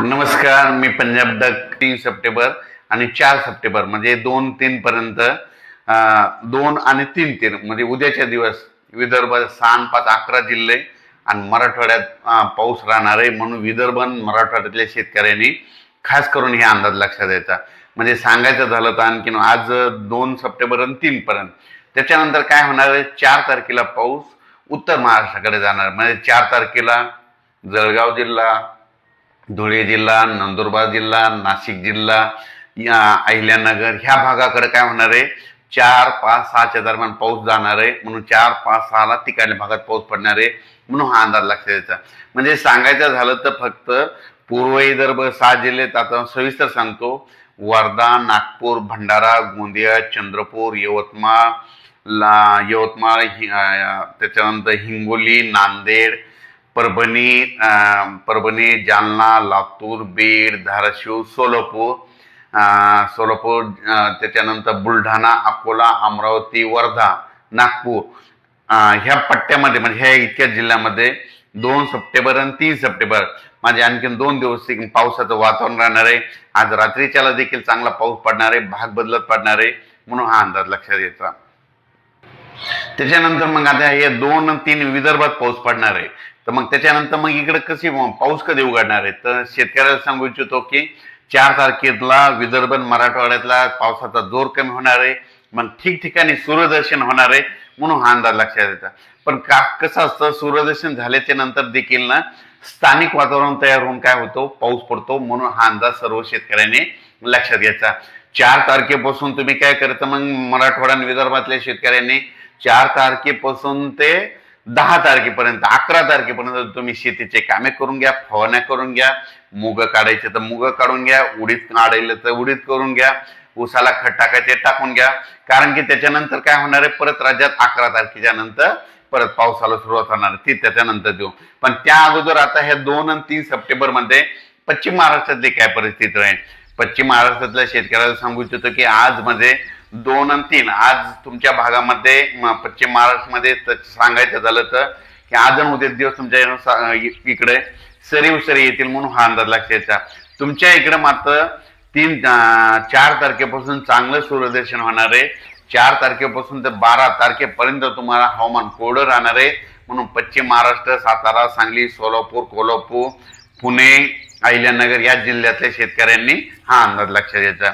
नमस्कार मी पंजाब डक तीन सप्टेंबर आणि चार सप्टेंबर म्हणजे दोन तीन पर्यंत दोन आणि तीन तीन म्हणजे उद्याच्या दिवस विदर्भात सहा पाच अकरा जिल्हे आणि मराठवाड्यात पाऊस राहणार आहे म्हणून विदर्भ आणि मराठवाड्यातल्या शेतकऱ्यांनी खास करून हे अंदाज लक्षात द्यायचा म्हणजे सांगायचं झालं तर आणखीन आज दोन सप्टेंबर आणि तीन पर्यंत. त्याच्यानंतर काय होणार आहे? चार तारखेला पाऊस उत्तर महाराष्ट्राकडे जाणार. म्हणजे चार तारखेला जळगाव जिल्हा धुळे जिल्हा नंदुरबार जिल्हा नाशिक जिल्हा या अहिल्यानगर ह्या भागाकडे काय होणार आहे? चार पाच सहाच्या दरम्यान पाऊस जाणार आहे. म्हणून चार पाच सहाला तिकडल्या भागात पाऊस पडणार आहे. म्हणून हा अंदाज लक्षात द्यायचा म्हणजे सांगायचं झालं तर फक्त पूर्व विदर्भ सहा जिल्ह्यात आता सविस्तर सांगतो. वर्धा नागपूर भंडारा गोंदिया चंद्रपूर यवतमाळ ला यवतमाळ हि- त्याच्यानंतर हिंगोली नांदेड परभणी परभणी जालना लातूर बीड धाराशिव सोलापूर सोलापूर त्याच्यानंतर बुलढाणा अकोला अमरावती वर्धा नागपूर ह्या पट्ट्यामध्ये म्हणजे ह्या इतक्या जिल्ह्यामध्ये दोन सप्टेंबर आणि तीन सप्टेंबर माझे आणखीन दोन दिवस एक पावसाचं वातावरण राहणार आहे. आज रात्रीच्याला देखील चांगला पाऊस पडणार आहे भाग बदलत पडणार आहे म्हणून हा अंदाज लक्षात येतो. त्याच्यानंतर मग आता हे दोन तीन विदर्भात पाऊस पडणार आहे. तर मग त्याच्यानंतर मग इकडे कशी पाऊस कधी उघडणार आहे? तर शेतकऱ्याला सांगू इच्छितो की चार तारखेला विदर्भ मराठवाड्यातला पावसाचा जोर कमी होणार आहे. मग ठिकठिकाणी सूर्यदर्शन होणार आहे म्हणून हा अंदाज लक्षात येतात पण का कसं असतं? सूर्यदर्शन झाल्याच्यानंतर देखील ना स्थानिक वातावरण तयार होऊन काय होतो? पाऊस पडतो म्हणून हा अंदाज सर्व शेतकऱ्यांनी लक्षात घ्यायचा. चार तारखेपासून तुम्ही काय करता? मग मराठवाडा आणि विदर्भातल्या शेतकऱ्यांनी चार तारखेपासून ते दहा तारखेपर्यंत अकरा तारखेपर्यंत तुम्ही शेतीचे कामे करून घ्या फवारण्या करून घ्या मुग काढायचे तर मुग काढून घ्या उडीद काढायला तर उडीद करून घ्या उसाला खत टाकायचे टाकून घ्या. कारण की त्याच्यानंतर काय होणार आहे? परत राज्यात अकरा तारखेच्या नंतर परत पावसाला सुरुवात होणार ती त्याच्यानंतर देऊ. पण त्या अगोदर आता ह्या दोन आणि तीन सप्टेंबरमध्ये पश्चिम महाराष्ट्रातली काय परिस्थिती राहील पश्चिम महाराष्ट्रातल्या शेतकऱ्याला सांगू इच्छितो की आज मध्ये दोन आणि तीन आज तुमच्या भागामध्ये पश्चिम महाराष्ट्रामध्ये सांगायचं झालं तर की आज आणि उद्या दिवस तुमच्या इकडं सा- इकडे सरी उसरी येतील म्हणून हा अंदाज लक्षात तुमच्या इकडे मात्र तीन चार तारखेपासून चांगलं सूर्यदर्शन होणार आहे. चार तारखेपासून ते बारा तारखेपर्यंत तुम्हाला हवामान कोरडं राहणार आहे. म्हणून पश्चिम महाराष्ट्र सातारा सांगली सोलापूर कोल्हापूर पुणे अहिल्यानगर या जिल्ह्यातल्या शेतकऱ्यांनी हा अंदाज लक्षात घ्यायचा.